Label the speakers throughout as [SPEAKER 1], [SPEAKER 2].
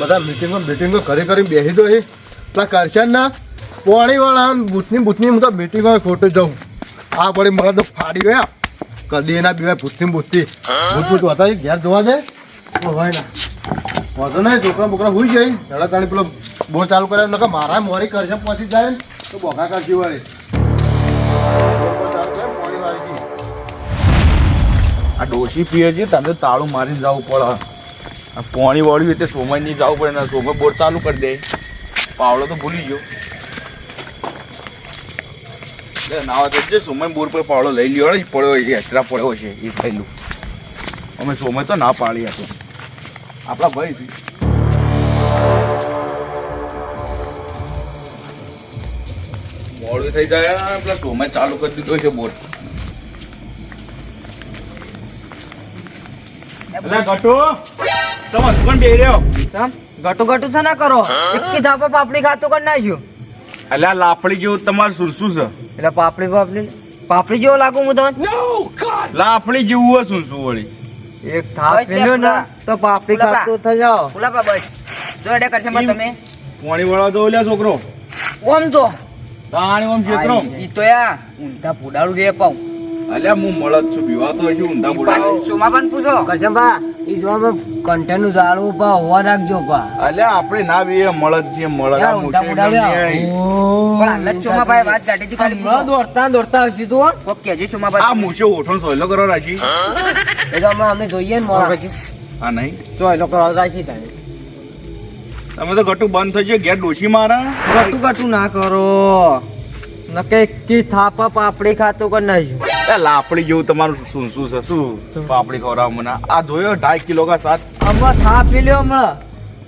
[SPEAKER 1] બધા મિટિંગો મિટિંગો કરી કરી બેસી દો એ પેલા કરશન ના પોણી વાળા બૂથની બૂથની હું તો મિટિંગો ખોટું જાઉં. આ પડી મને તો ફાડી ગયા. કદી એના બીવાય ભૂતથી ભૂતથી ભૂત ભૂત હતા ઘેર જોવા દે. હોય ના. વાંધો નહીં, છોકરા બોકરા હોઈ જાય. ધડા કાણી પેલો બો ચાલુ કરે એટલે મારા મોરી કરશે, પહોંચી જાય તો બોગા કરશે વાળી.
[SPEAKER 2] આ ડોશી પીએ છે, તને તાળું મારી જવું પડે. પોણી વાળ્યું એટલે સોમય નહીં જવું પડે ને સોમય બોર ચાલુ કરી દે. પાવડો તો ભૂલી ગયો. નાવા તો છે સોમય બોર પર પાવડો લઈ લ્યો ને પડ્યો છે એક્સ્ટ્રા પડ્યો છે એ થયેલું અમે સોમય તો ના પાડી હતો આપણા ભાઈ મોડું થઈ જાય પેલા સોમય ચાલુ કરી દીધો છે બોર. ગટુ. તમે હસબન્ડ બે રહ્યો.
[SPEAKER 3] ગટુ ગટુ છે ના કરો? એકી ધાપા પાપડી ખાતું કરી નાખ્યું.
[SPEAKER 2] એટલે આ લાપડી જેવું તમારું સુરસું છે.
[SPEAKER 3] એટલે પાપડી પાપડી પાપડી જેવો લાગુ હું તમને
[SPEAKER 2] લાપડી જેવું હોય સુરસું વળી.
[SPEAKER 3] એક થાપ ને તો પાપડી. ખાતું થઈ જાઓ
[SPEAKER 4] ફૂલાપા બસ. જો એડે કરશે માં તમે.
[SPEAKER 2] પાણી વાળા દો ઓલ્યા છોકરો.
[SPEAKER 4] ઓમ તો
[SPEAKER 2] પાણી ઓમ છોકરો.
[SPEAKER 4] ઈ તો યા ઊંધા પુડાડું રે પાઉં.
[SPEAKER 2] અલ્યા હું મળદ છું બીવાતો છે ઊંધા બુડા
[SPEAKER 4] સોમાબાન પૂછો
[SPEAKER 3] કશંબા ઈ જો કન્ટેનનું ઝાડું પા હોવા રાખજો પા
[SPEAKER 2] અલ્યા આપણે ના આ મોટી.
[SPEAKER 4] પણ હાલ જ સોમાભાઈ વાત કાઢી હતી ખાલી પૂછો.
[SPEAKER 3] દોડતા દોડતા આવશે તું હો.
[SPEAKER 2] આ મૂછો ઓઠો સોયલો કરો રાશી
[SPEAKER 3] એ તો અમે જોઈએ ને મોડા. પછી
[SPEAKER 2] આ નહીં?
[SPEAKER 3] ચોયલો કરવા રાખી તારે
[SPEAKER 2] તમે તો ગટુ બંધ થઈ ગયો ઘેર ડોશી મારા.
[SPEAKER 3] ગટુ ગટુ ના કરો. નકે કી થાપા પાપડી ખાતું કે નહીં.
[SPEAKER 2] એ લાપડી જેવું તમારું શું શું છે? શું? પાપડી ખવડાવ મને. આ જોયો ઢાઈ કિલો કા સાત?
[SPEAKER 3] હમણાં થાપ પી લ્યો હમણાં.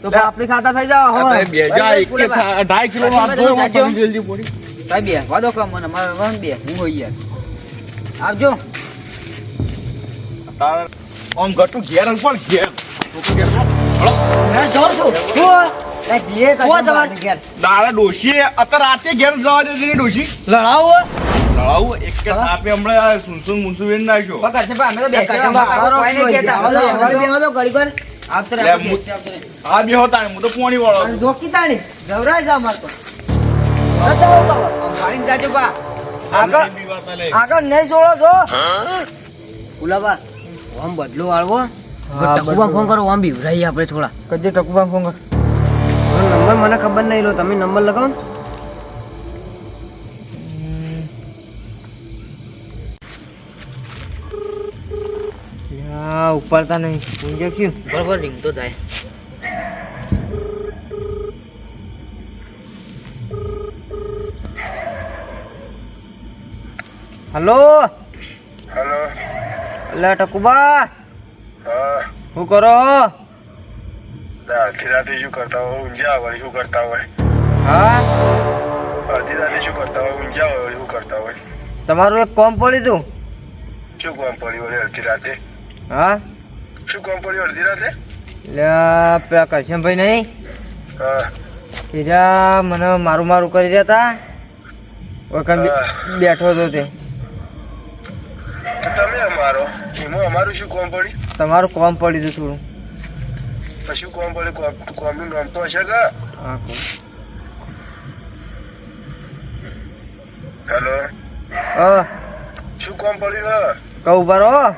[SPEAKER 3] તો. પાપડી ખાતા થઈ જાવ હવે
[SPEAKER 2] બે જા એક કે ઢાઈ કિલો નો
[SPEAKER 4] જાજો.
[SPEAKER 2] પાણી જલ્દી પડી
[SPEAKER 4] ભાઈ બે વાદો કામ મને મારે વાન બે હું હોય યાર. આવજો.
[SPEAKER 2] તાર આમ ગટુ ઘેર પણ ઘેર. છોકરો ઘેર હળો.
[SPEAKER 3] મેં જોઉં છું.
[SPEAKER 2] દાડા ડોશી અત્યારે રાતે ઘેર જવા દે ડોશી.
[SPEAKER 3] લડાવો
[SPEAKER 2] લડાવું? એક કે હમણાં સુનસુન મુનસુન વેન નાખ્યો.
[SPEAKER 4] પકડ છે અમે તો
[SPEAKER 2] હું- પોણી વાળો
[SPEAKER 3] ધોકી તાણી. જા માર તો.
[SPEAKER 4] આમ જાજો બા.
[SPEAKER 3] આગળ આગળ નહીં છોડો છો. ગુલાબા આમ બદલો વાળવો. ટકુબા ફોન કરો આમ બીવરાઈ આપણે થોડા. કજે ટકુબા ફોન કર. નંબર મને ખબર નહીં લો તમે નંબર લગાવો. ઉપાડતા નહીં. ઊંઘે ક્યું?
[SPEAKER 4] બરોબર રિંગ તો થાય
[SPEAKER 3] હલો?
[SPEAKER 5] હલો.
[SPEAKER 3] એટલે ટકુબા.
[SPEAKER 5] હા.
[SPEAKER 3] શું કરો?
[SPEAKER 5] અડધી રાતે શું કરતા હોય ઊંઝા વળી શું કરતા હોય?
[SPEAKER 3] હા?
[SPEAKER 5] અડધી રાતે શું કરતા હોય ઊંઝા હોય વળી શું કરતા હોય?
[SPEAKER 3] તમારું એક કોમ પડ્યું તું?
[SPEAKER 5] શું કોમ પડ્યું વળી અડધી રાતે
[SPEAKER 3] હા?
[SPEAKER 5] શું કોમ પડ્યું અડધી રાતે
[SPEAKER 3] એટલે પેલા કરશનભાઈ નહીં?
[SPEAKER 5] હા.
[SPEAKER 3] એરા મને મારું મારું કરી રહ્યા હતા બેઠો હતો તે.
[SPEAKER 5] તમે અમારો. એમાં અમારું શું કોમ પડ્યું?
[SPEAKER 3] તમારું કોમ પડ્યું હતું થોડું.
[SPEAKER 5] નામ તો હશે કે
[SPEAKER 3] હા કોમ.
[SPEAKER 5] હેલો
[SPEAKER 3] અ,
[SPEAKER 5] શું કોમ પડ્યું હા
[SPEAKER 3] કહું ઊભા રહો
[SPEAKER 5] હા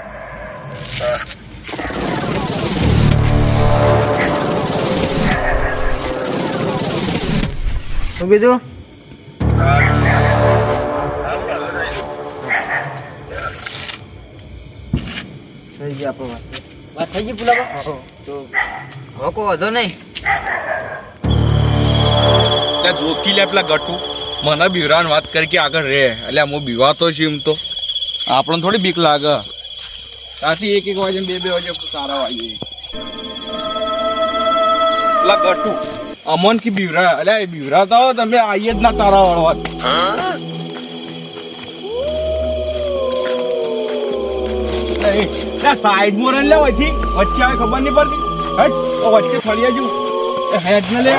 [SPEAKER 3] શું કીધું?
[SPEAKER 5] બોલો, થઈ ગયા
[SPEAKER 3] આપણો વાત
[SPEAKER 4] વાત થઈ ગઈ પુલાબા તો હોકો વધો નહીં.
[SPEAKER 2] એટલે જોકી લે પેલા ગટુ મને બીવરાન વાત કરી કે આગળ રે એટલે હું બીવાતો છું એમ તો. આપણને થોડી બીક લાગે. ત્યાંથી એક એક વાગે બે બે વાગે તારા વાગે પેલા ગટુ અમન કી બીવરા. એટલે એ બીવરાતા હો તમે આઈએ જ ના તારા વાળવા સાઈડ મોર લે વચ્ચે વચ્ચે આવે ખબર નહીં પડતી. હટ વચ્ચે ફરી આજુ હેડ ને લે.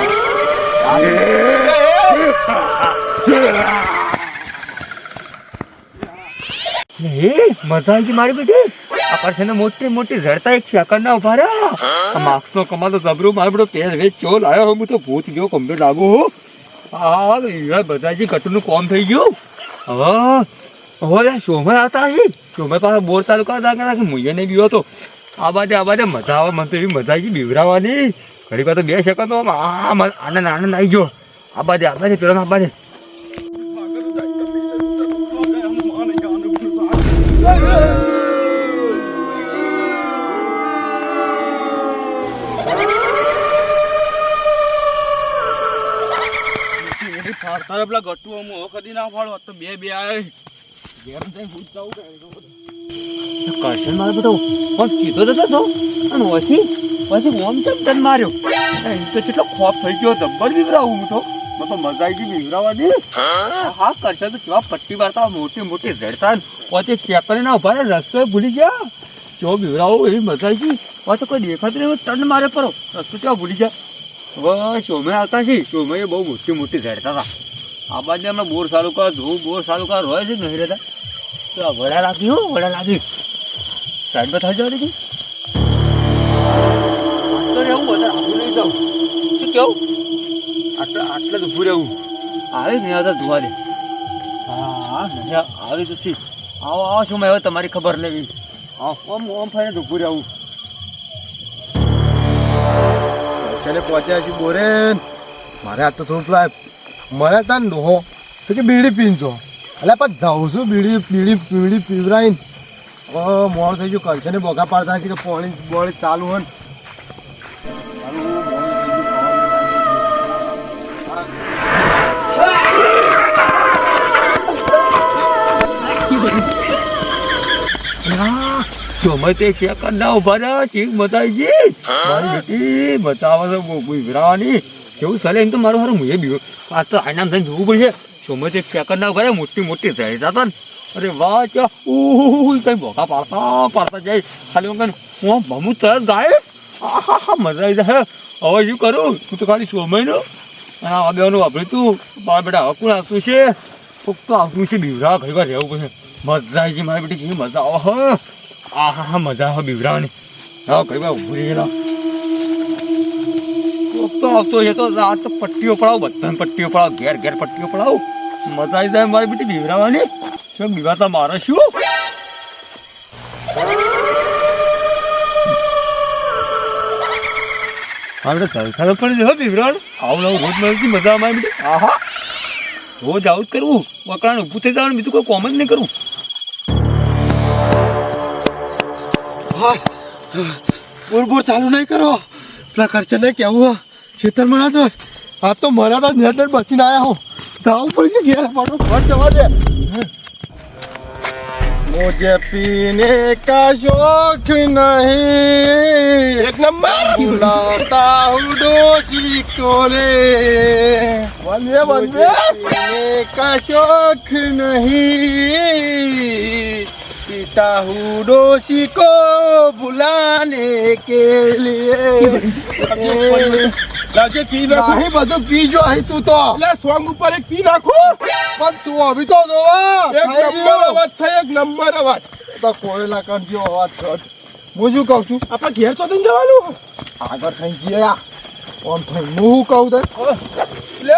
[SPEAKER 3] મજા આવી
[SPEAKER 6] મોટી મોટી ઝડતા એક સેકન્ડ ના ઊભા રહ્યા. આ કમાતો જબરું મારો બધો પેર વેચ ચો લાયો હું તો ભૂત ગયો કમ્પ્લીટ લાગુ હો. હા એ બધાજી કટુનું કોમ થઈ ગયું. હવે હવે શોમાં આવતા હશે? શોમાં પાછા બોર તાલુકા હતા કે મુઈએ નહીં બીવો તો આ બાજુ આ બાજુ, મજા આવે, મને એવી મજા આવી બીવરાવાની. ઘડી તો બે સેકન્ડ આમ આનંદ આનંદ આવી ગયો. આ બાજુ આ બાજુ, પેલો આ બાજુ.
[SPEAKER 1] તારે પેલા ગટ્ટુ અમુ કદી ના ફાળો તો બે બે આય
[SPEAKER 6] કરશન મારો બધો કીધો તો તો અને પછી પછી ઓમ ચમ તન માર્યો? એ તો કેટલો ખોફ થઈ ગયો દબ્બર બીવરાવું હું તો. તો મજા આવી ગઈ બીવરાવાની હા? કરશન તો કેવા પટ્ટી વાર્તા મોટી મોટી ઝડતા પછી ચેક કરીને ઊભા રહે રસ્તો ભૂલી ગયા. જો બીવરાવો એવી મજા આવી ગઈ કોઈ દેખાતું નહીં ટન મારે પરો રસ્તો કેવા ભૂલી ગયા. હવે શોમે આવતા છે બહુ મોટી મોટી ઝડતા હતા. આ બાજુ અમે બોર સારું કરો ધોવું બોર સારું કરો હોય છે નહીં રહેતા? તો આ વડા લાગી હો વડા લાગી. સાઈડ પર થઈ જવા દીધી. તો રહેવું વધારે આગળ નહીં જાઉં શું કેવું? આટલા આટલા જ ઊભું રહેવું. આવે ને આવતા ધોવા દે હા હા નહીં આવે તો સી આવો આવો શું મેં હવે તમારી ખબર લેવી. ઓમ ઓમ ફાઈને જ ઊભું રહેવું.
[SPEAKER 1] પહોંચ્યા છે બોરે. મારે આ તો થોડું પેલા તાર નહો તો કે બીડી પીનતો એટલે પણ જાઉં છું. બીડી બીડી બીડી પીવરાઈને મોડું થઈ ગયું. કરશે ને બોગા પાડતા છે કે પોણી બોળી ચાલુ હોય.
[SPEAKER 6] સમય તે સેકન્ડ ના ઊભા રહ્યા ચીક બતાવી ગઈ મારી બેટી બતાવે છે બહુ વિવરાવાની કેવું ચાલે? એમ તો મારું હારું મુએ બીયો આ તો આઈનામ થઈને જોવું પડશે. સમય એક સેકન્ડ ના કરે મોટી મોટી થઈ જતા ને. અરે વાહ, ક્યાં? ઉહ કઈ ભોગા પાડતા પાડતા જાય. ખાલી હું હું ભમું તરત ગાય આહા હા મજા આવી જાય. હવે શું કરું? તું તો ખાલી સમયનો અને આ બેવાનું વાપર્યું તું. મારા બેટા હવે કોણ આવતું છે? કોક તો આવતું છે, બીવરા, ઘણી વાર રહેવું પડશે. મજા આવી ગઈ મારી બેટી, કેવી મજા. આવે આહા હા મજા આવે બીવરાની. હા, ઘણી વાર ઊભું રહેલા. તો આવશો એ તો રાત તો પટ્ટીઓ પડાવ બધાને પટ્ટીઓ પડાવ ઘેર ઘેર પટ્ટીઓ પડાવો. મજા આવી જાય મારી બેટી બીવરાવાની શું બીવાતા મારે શું? આપણે તલખાનો પણ જો બીવરાણ આવું આવું રોજ મજા આવે મારી બેટી. આહા. રોજ આવું જ કરવું વકડાને ઊભું થઈ જવાનું બીજું કોઈ કોમ જ નહીં કરવું
[SPEAKER 1] બોર ચાલુ નહીં કરો. પેલા ખર્ચે નહીં કેવું ખેતરમાં ના જોય આ તો મારા તો નેટ નેટ બચીને આવ્યા હું જવું પડશે ઘેર પડો ફટ જવા દે मुझे पीने का शौक नहीं एक नंबर बुलाता हूँ डोसी को रे बंदे बंदे पीने का शौक नहीं पीता हूँ डोसी को बुलाने के लिए રાજે પી નાખો. નહીં બધું પીજો અહીં તું તો. એટલે સોંગ ઉપર એક પી નાખો. પણ શું અભી તો જોવા. એક નંબર અવાજ છે એક નંબર અવાજ. તો કોયલા ના કંઠ્યો અવાજ કર હું શું કહું છું? આપણે ઘેર ચોથી જવાનું. આગળ થઈ ગયા. ઓમ થઈ હું કહું તો એટલે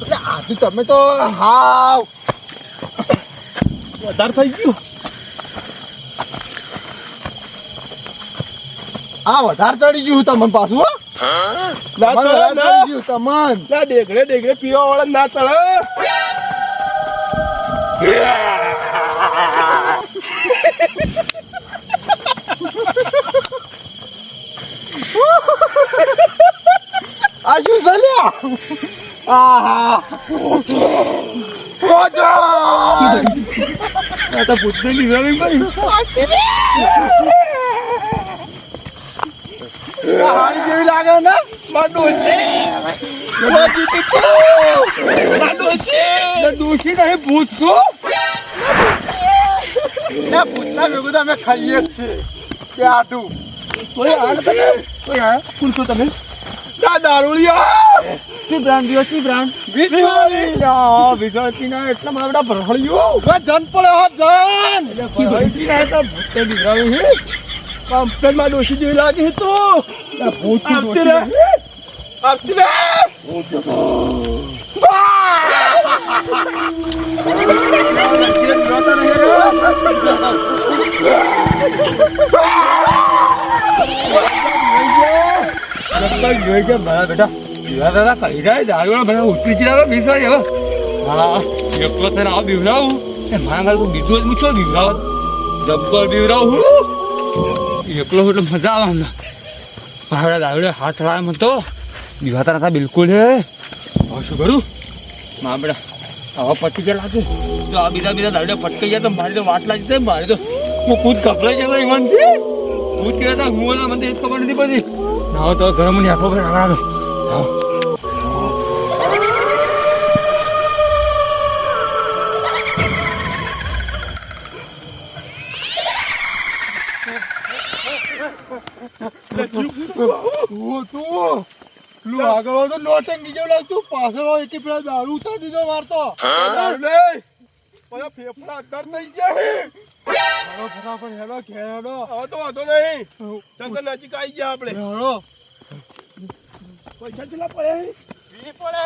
[SPEAKER 1] એટલે આજે તમે તો હાવ. વધારે થઈ ગયું. આ વધારે ચડી ગયું તમને પાછું હો. ના ચડે ના. તમન. ના ડેગડે ડેગડે પીવા વાળા ના ચડે. આ શું ચાલ્યા આહા. ઓજો
[SPEAKER 6] આ તો પૂછને બીવરાવી પડી
[SPEAKER 1] હારી જેવી લાગે ને? માડોચી
[SPEAKER 6] દોષી નહીં ભૂત છું
[SPEAKER 1] ના ભેગું અમે ખાઈએ જ છીએ. કે આટું
[SPEAKER 6] કોઈ તમે કોઈ આ કોણ છો તમે?
[SPEAKER 1] ના દારૂડિયા!
[SPEAKER 6] કઈ બ્રાન્ડ દિવસની બ્રાન્ડ?
[SPEAKER 1] વિશ્વાસ
[SPEAKER 6] આ વિશ્વાસી ના એટલા મારા બધા ભરાળીઓ
[SPEAKER 1] ઊભા જન પડે હો જન!
[SPEAKER 6] ભરાળીથી ના હતા ભૂતે બિગડાવી છે
[SPEAKER 1] કંપની માં દોષી જેવી લાગી તો આપતી રે આપતી રે
[SPEAKER 6] મારા બેટા દાદા કહી જાય દારૂ બધા ઉતરી ચડાવે બિસાડી હવે હા એકલો થઈને આવ બીવડાવું મારા ઘરે તું બીજું જ મૂછો બીવડાવ જબ્બર બીવડાવું એકલો એટલે મજા આવે અમને. ભાવડા દાવડે હાથ લાવે મને તો. દિવાતા નતા, બિલકુલ હે. શું કરું? મા હવા હવે પટી જાય લાગે. જો આ બીજા બીજા દાવડે પટકાઈ જાય તો મારી તો વાટ લાગી જાય મારી તો હું ખુદ ગભરાઈ જતો એમાંથી ખુદ કહેતા, હું મને એ ખબર નથી પડી. ના તો ગરમની આખો ઘર આગળ
[SPEAKER 1] તું તું લું આગળ જેવું લાગતું. પાછળ હોય એકે પેલા દારૂ ઉતારી દીધો મારતો ફેફડા અંદર નહીં જાય હેડો ફટાફટ હેડો ઘેર હેડો હવે તો વાંધો નહીં. ચંદ્ર નજીક આવી ગયા આપણે. હેડો પૈસા પડે પડે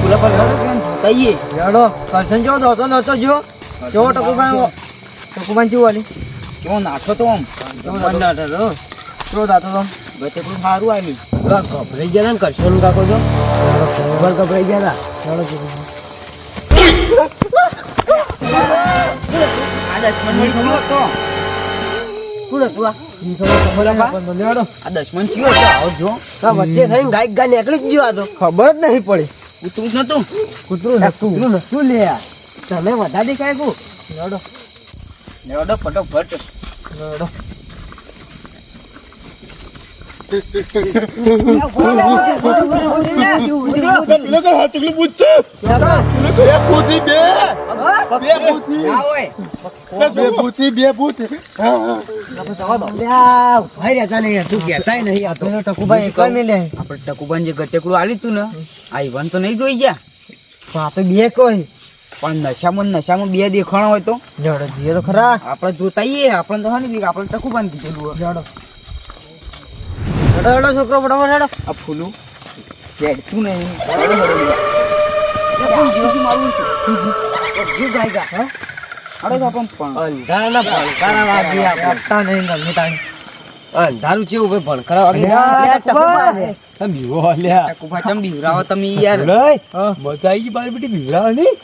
[SPEAKER 3] પુલા પર હેડો કરશન જો દોતો નતો જો. જો ટકુબાન ટકુબાન જેવું વાલી
[SPEAKER 4] કેવો નાઠો તો. આમ
[SPEAKER 3] ટકુબાન તો. તો દાતો તો
[SPEAKER 4] ગતે પણ સારું આવ્યું
[SPEAKER 3] ગભરાઈ ગયા ને કરશન કાકો તો. ખબર ગભરાઈ ગયા
[SPEAKER 4] હતો.
[SPEAKER 3] ખબર
[SPEAKER 4] જો.
[SPEAKER 3] જ જ નહીં પડી.
[SPEAKER 4] કૂતરું નતું.
[SPEAKER 3] કૂતરું નતું. કૂતરું નતું. લે તમે વધારે દેખાય કુ હેડો
[SPEAKER 4] લેવડો ફટોફટ
[SPEAKER 3] હેડો
[SPEAKER 1] પેલો તો હાથ ચકલી પૂછશે પેલો તો એક પૂછી બે. બે પૂછી
[SPEAKER 4] ના હોય.
[SPEAKER 1] બે પૂછી બે પૂછી હા હા.
[SPEAKER 3] ટકુભાઈ એક જ મેલે.
[SPEAKER 4] આપણે ટકુબાન જે ગટેકડું આલી તું ને આ ઈવન તો નહીં જોઈ ગયા.
[SPEAKER 3] તો બે કોઈ.
[SPEAKER 4] પણ નશામાં નશામાં બે દેખાણો હોય તો?
[SPEAKER 3] જડો જીએ તો ખરા.
[SPEAKER 4] આપણે જોતાઈએ આપણે તો હાની આપણે ટકુબાન કીધેલું હોય.
[SPEAKER 3] જડો. હેડો હેડો છોકરો બડો હેડો
[SPEAKER 4] આ ફૂલું રેડતું નહીં. હેડો, હેડો, હેડો. લે, પણ જીવથી મારવું છે જીવ ગાય હા? અરે પણ પણ.
[SPEAKER 3] અંધારાના ભણકારા વાગી આપતા નહીં ગમે તાણી. અંધારું ચેવું ભાઈ ભણકારા વાગી.
[SPEAKER 6] તમે બીવો લ્યા
[SPEAKER 4] ચમ બીવરાવો તમે યાર?
[SPEAKER 6] બોલાય મજા આવી ગઈ બાર બેટી બીવડાવ નહીં.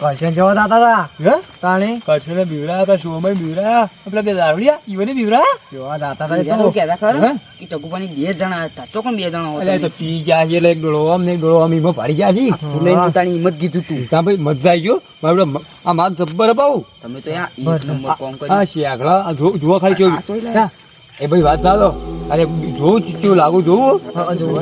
[SPEAKER 3] કરશન જેવો થતા હતા
[SPEAKER 6] હે?
[SPEAKER 3] તાણી.
[SPEAKER 6] કચ્છને બીવડાયા હતા શોમાં બીવડાયા. પેલા બે દાવડિયા ઈવને બીવડાયા.
[SPEAKER 3] જેવા થતા હતા તો.
[SPEAKER 4] કેતા ખરા?
[SPEAKER 6] ઈ
[SPEAKER 4] ઈ ટકુબાની બે જણા હતા. ચોકન બે જણા
[SPEAKER 6] હતા. તો પી ગયા છે એટલે એક ડોળો આમ ને એક ડોળો આમ ઈમાં પાડી ગયા છે.
[SPEAKER 4] લઈને પોતાની હિંમત કીધું તું.
[SPEAKER 6] તા ભાઈ મજા આવી ગયો. મારે આ માર જબ્બર અપાવું.
[SPEAKER 4] તમે તો યા એક નંબર કોમ કરી
[SPEAKER 6] આ શિયાગળા આ જો જુઓ ખાલી કેવું
[SPEAKER 4] આ જોઈ લે.
[SPEAKER 6] હા. એ ભાઈ વાત ચાલો અરે જોવું ચીચું લાગુ જોવું
[SPEAKER 3] હા, જોવો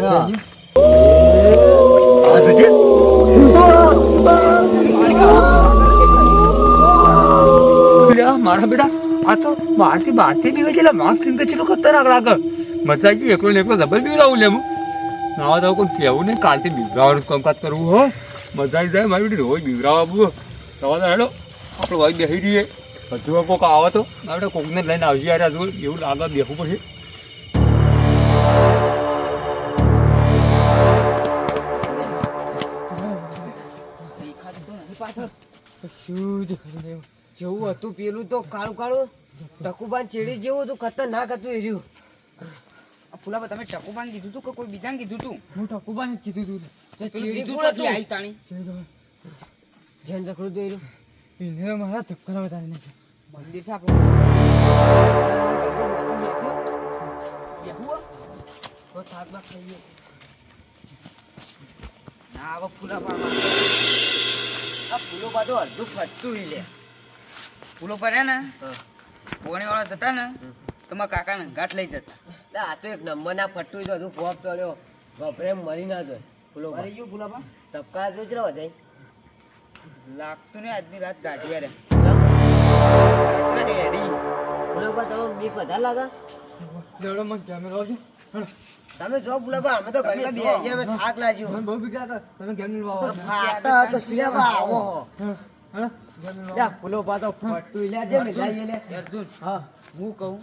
[SPEAKER 6] મારા બેટા, આ તો બહારથી બહારથી બીવે છે માર્ક સિંગ ચેટલું ખતરનાક લાગે. મજા આવી એકલો એકલો ડબલ બીવડાવું લે હું. ના, તો કોઈ કહેવું નહીં, કાલથી બીવડાવવાનું કામકાજ કરવું, હો. મજા મારી બેટી, રોજ બીવડાવવા આપવું હેડો આપણે ભાઈ બેસી રહીએ. હજુ કોક આવે તો આપણે કોકને લઈને આવજે યાર એવું લાગે બેસવું પડશે.
[SPEAKER 3] શું જ જેવું હતું પેલું તો કાળું કાળું ટકુબાન ચેડી જેવું હતું ખતરનાક હતું એ રહ્યું.
[SPEAKER 4] ફુલાબા તમે ટકુબાન કીધું તું કે કોઈ બીજાને કીધું તું?
[SPEAKER 3] હું ટકુબાન જ કીધું તું. ચેડી
[SPEAKER 4] બીજું
[SPEAKER 3] કોણ
[SPEAKER 4] આવી તાણી.
[SPEAKER 3] જેન જખડું દઈ રહ્યું. એને મારા ધક્કર વધારે તારે
[SPEAKER 4] મંદિર છે આપણું?
[SPEAKER 3] તો
[SPEAKER 4] ના આવો ફુલાબા આ ફૂલો પાછું અડધું ફટતું લે. ફૂલો પર હે ને પોણી વાળા જતા ને તો મારા કાકાને ગાંઠ લઈ જતા.
[SPEAKER 3] આ તો એક નંબર ના ફટતું તો હજુ પોપ ચડ્યો. બપરે મરી ના જાય ફૂલો
[SPEAKER 4] અરે યો ફુલાબા
[SPEAKER 3] ધબકા જ રહ્યો જાય.
[SPEAKER 4] લાગતું ને આજની રાત ગાંઠી યાર
[SPEAKER 3] ફૂલો પર તમે બીક વધારે લાગે.
[SPEAKER 6] કેમેરો આવજો.
[SPEAKER 7] તમે જો બોલાવા અમે તો ઘડી બે આવીએ, અમે થાક લાગ્યો.
[SPEAKER 3] બહુ બીજા હતા તમે કેમ નહીં આવો
[SPEAKER 7] ફાટા તો સિયાબા આવો. હો. જા, ફૂલો પાતો ફટતું લે જે મિલાઈ લે.
[SPEAKER 4] અર્જુન
[SPEAKER 7] હા,
[SPEAKER 4] હું કહું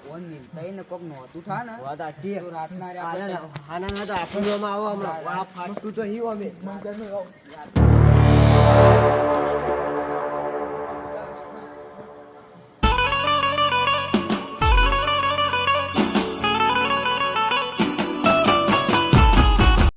[SPEAKER 4] ફોન મિલતાઈ ને કોક નહોતું થા ને
[SPEAKER 7] વાત સાચી.
[SPEAKER 4] તો રાતના રે આપણે
[SPEAKER 7] ના- ના તો આમાં આવો હમણાં. આ ફાટતું તો હી અમે.